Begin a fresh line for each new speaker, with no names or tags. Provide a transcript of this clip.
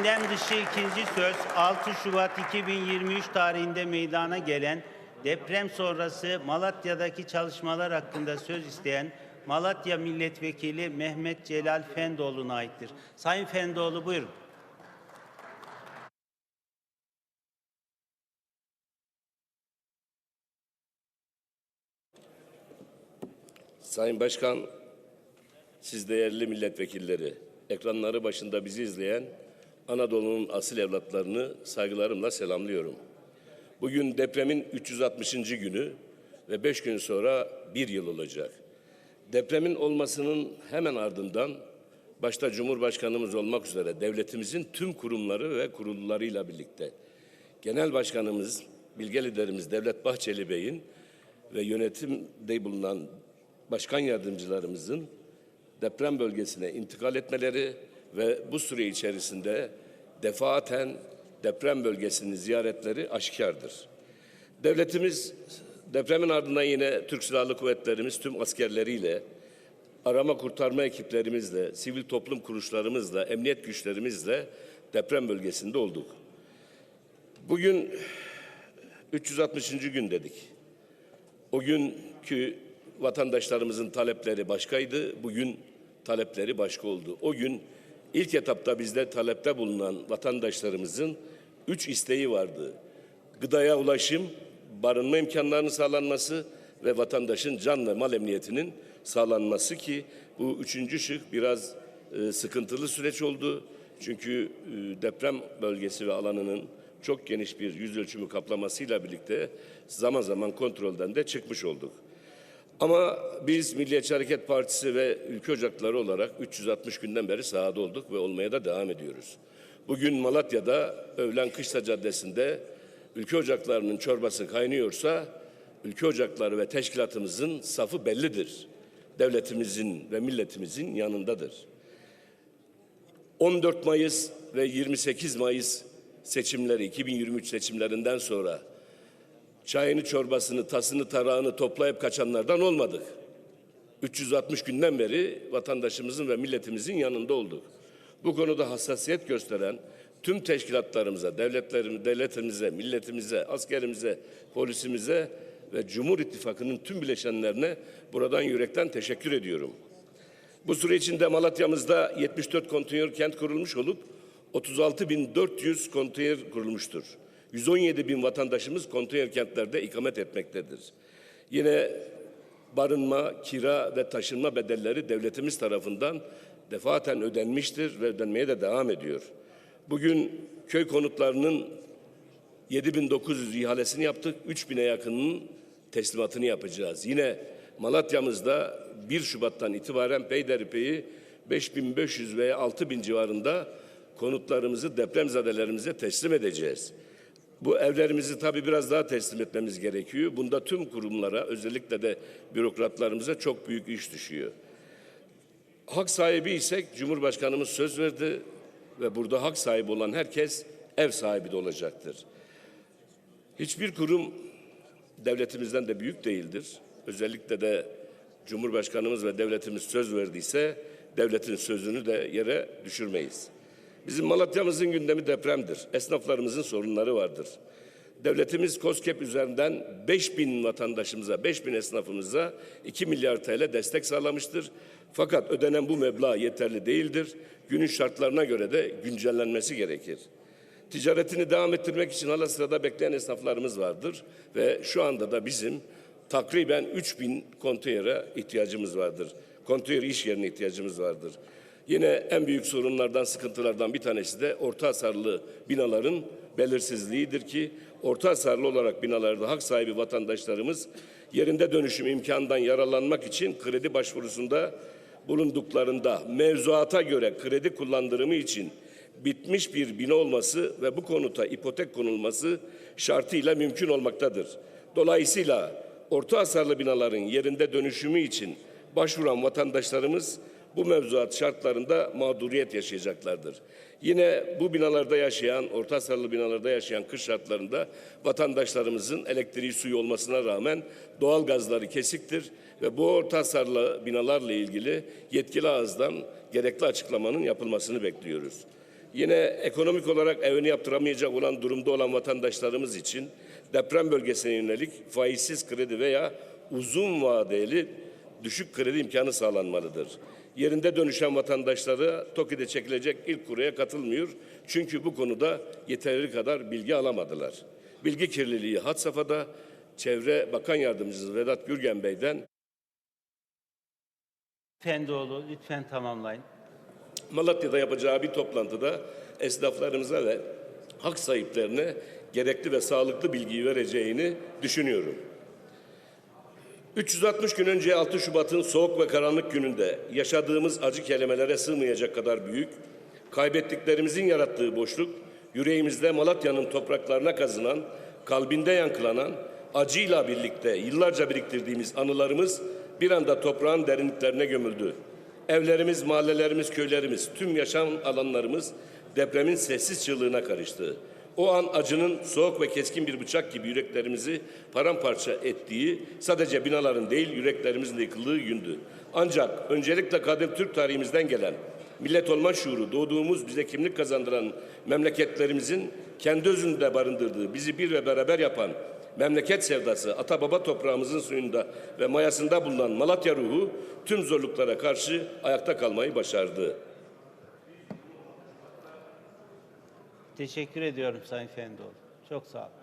Gündem dışı ikinci söz 6 Şubat 2023 tarihinde meydana gelen deprem sonrası Malatya'daki çalışmalar hakkında söz isteyen Malatya Milletvekili Mehmet Celal Fendoğlu'na aittir. Sayın Fendoğlu buyurun.
Sayın Başkan, siz değerli milletvekilleri, ekranları başında bizi izleyen Anadolu'nun asil evlatlarını saygılarımla selamlıyorum. Bugün depremin 360. günü ve 5 gün sonra bir yıl olacak. Depremin olmasının hemen ardından başta Cumhurbaşkanımız olmak üzere devletimizin tüm kurumları ve kurullarıyla birlikte Genel Başkanımız, bilge liderimiz Devlet Bahçeli Bey'in ve yönetimde bulunan başkan yardımcılarımızın deprem bölgesine intikal etmeleri ve bu süre içerisinde defaten deprem bölgesini ziyaretleri aşikardır. Devletimiz depremin ardından yine Türk Silahlı Kuvvetlerimiz tüm askerleriyle, arama kurtarma ekiplerimizle, sivil toplum kuruluşlarımızla, emniyet güçlerimizle deprem bölgesinde olduk. Bugün 360. gün dedik. O günkü vatandaşlarımızın talepleri başkaydı, bugün talepleri başka oldu. O gün ilk etapta bizde talepte bulunan vatandaşlarımızın üç isteği vardı. Gıdaya ulaşım, barınma imkanlarının sağlanması ve vatandaşın can ve mal emniyetinin sağlanması ki bu üçüncü şık biraz e, sıkıntılı süreç oldu. Çünkü e, deprem bölgesi ve alanının çok geniş bir yüz ölçümü kaplamasıyla birlikte zaman zaman kontrolden de çıkmış olduk. Ama biz Milliyetçi Hareket Partisi ve Ülke Ocakları olarak 360 günden beri sahada olduk ve olmaya da devam ediyoruz. Bugün Malatya'da Övlen Kışla Caddesi'nde Ülke Ocakları'nın çorbası kaynıyorsa Ülke Ocakları ve teşkilatımızın safı bellidir. Devletimizin ve milletimizin yanındadır. 14 Mayıs ve 28 Mayıs seçimleri 2023 seçimlerinden sonra çayını çorbasını tasını tarağını toplayıp kaçanlardan olmadık. 360 günden beri vatandaşımızın ve milletimizin yanında olduk. Bu konuda hassasiyet gösteren tüm teşkilatlarımıza, devletlerimize, devletimize, milletimize, askerimize, polisimize ve Cumhur İttifakı'nın tüm bileşenlerine buradan yürekten teşekkür ediyorum. Bu süre içinde Malatya'mızda 74 konteyner kent kurulmuş olup 36.400 konteyner kurulmuştur. 117 bin vatandaşımız konteyner kentlerde ikamet etmektedir. Yine barınma, kira ve taşınma bedelleri devletimiz tarafından defaten ödenmiştir ve ödenmeye de devam ediyor. Bugün köy konutlarının 7900 ihalesini yaptık. 3000'e yakınının teslimatını yapacağız. Yine Malatya'mızda 1 Şubat'tan itibaren peyderpeyi 5500 veya 6000 civarında konutlarımızı depremzedelerimize teslim edeceğiz. Bu evlerimizi tabii biraz daha teslim etmemiz gerekiyor. Bunda tüm kurumlara özellikle de bürokratlarımıza çok büyük iş düşüyor. Hak sahibi isek Cumhurbaşkanımız söz verdi ve burada hak sahibi olan herkes ev sahibi de olacaktır. Hiçbir kurum devletimizden de büyük değildir. Özellikle de Cumhurbaşkanımız ve devletimiz söz verdiyse devletin sözünü de yere düşürmeyiz. Bizim Malatya'mızın gündemi depremdir. Esnaflarımızın sorunları vardır. Devletimiz COSGAP üzerinden 5 bin vatandaşımıza, 5 bin esnafımıza 2 milyar TL destek sağlamıştır. Fakat ödenen bu meblağ yeterli değildir. Günün şartlarına göre de güncellenmesi gerekir. Ticaretini devam ettirmek için hala sırada bekleyen esnaflarımız vardır ve şu anda da bizim takriben 3 bin konteynere ihtiyacımız vardır. Konteyner iş yerine ihtiyacımız vardır. Yine en büyük sorunlardan, sıkıntılardan bir tanesi de orta hasarlı binaların belirsizliğidir ki orta hasarlı olarak binalarda hak sahibi vatandaşlarımız yerinde dönüşüm imkanından yararlanmak için kredi başvurusunda bulunduklarında mevzuata göre kredi kullandırımı için bitmiş bir bina olması ve bu konuta ipotek konulması şartıyla mümkün olmaktadır. Dolayısıyla orta hasarlı binaların yerinde dönüşümü için başvuran vatandaşlarımız bu mevzuat şartlarında mağduriyet yaşayacaklardır. Yine bu binalarda yaşayan, orta hasarlı binalarda yaşayan kış şartlarında vatandaşlarımızın elektriği suyu olmasına rağmen doğal gazları kesiktir ve bu orta hasarlı binalarla ilgili yetkili ağızdan gerekli açıklamanın yapılmasını bekliyoruz. Yine ekonomik olarak evini yaptıramayacak olan durumda olan vatandaşlarımız için deprem bölgesine yönelik faizsiz kredi veya uzun vadeli düşük kredi imkanı sağlanmalıdır. Yerinde dönüşen vatandaşları TOKİ'de çekilecek ilk kuraya katılmıyor. Çünkü bu konuda yeterli kadar bilgi alamadılar. Bilgi kirliliği had safhada Çevre Bakan Yardımcısı Vedat Gürgen Bey'den
Efendioğlu lütfen tamamlayın.
Malatya'da yapacağı bir toplantıda esnaflarımıza ve hak sahiplerine gerekli ve sağlıklı bilgiyi vereceğini düşünüyorum. 360 gün önce 6 Şubat'ın soğuk ve karanlık gününde yaşadığımız acı kelimelere sığmayacak kadar büyük, kaybettiklerimizin yarattığı boşluk, yüreğimizde Malatya'nın topraklarına kazınan, kalbinde yankılanan, acıyla birlikte yıllarca biriktirdiğimiz anılarımız bir anda toprağın derinliklerine gömüldü. Evlerimiz, mahallelerimiz, köylerimiz, tüm yaşam alanlarımız depremin sessiz çığlığına karıştı. O an acının soğuk ve keskin bir bıçak gibi yüreklerimizi paramparça ettiği sadece binaların değil yüreklerimizin de yıkıldığı gündü. Ancak öncelikle kadim Türk tarihimizden gelen millet olma şuuru, doğduğumuz bize kimlik kazandıran memleketlerimizin kendi özünde barındırdığı, bizi bir ve beraber yapan memleket sevdası, ata baba toprağımızın suyunda ve mayasında bulunan Malatya ruhu tüm zorluklara karşı ayakta kalmayı başardı.
Teşekkür ediyorum Sayın Efendioğlu. Çok sağ olun.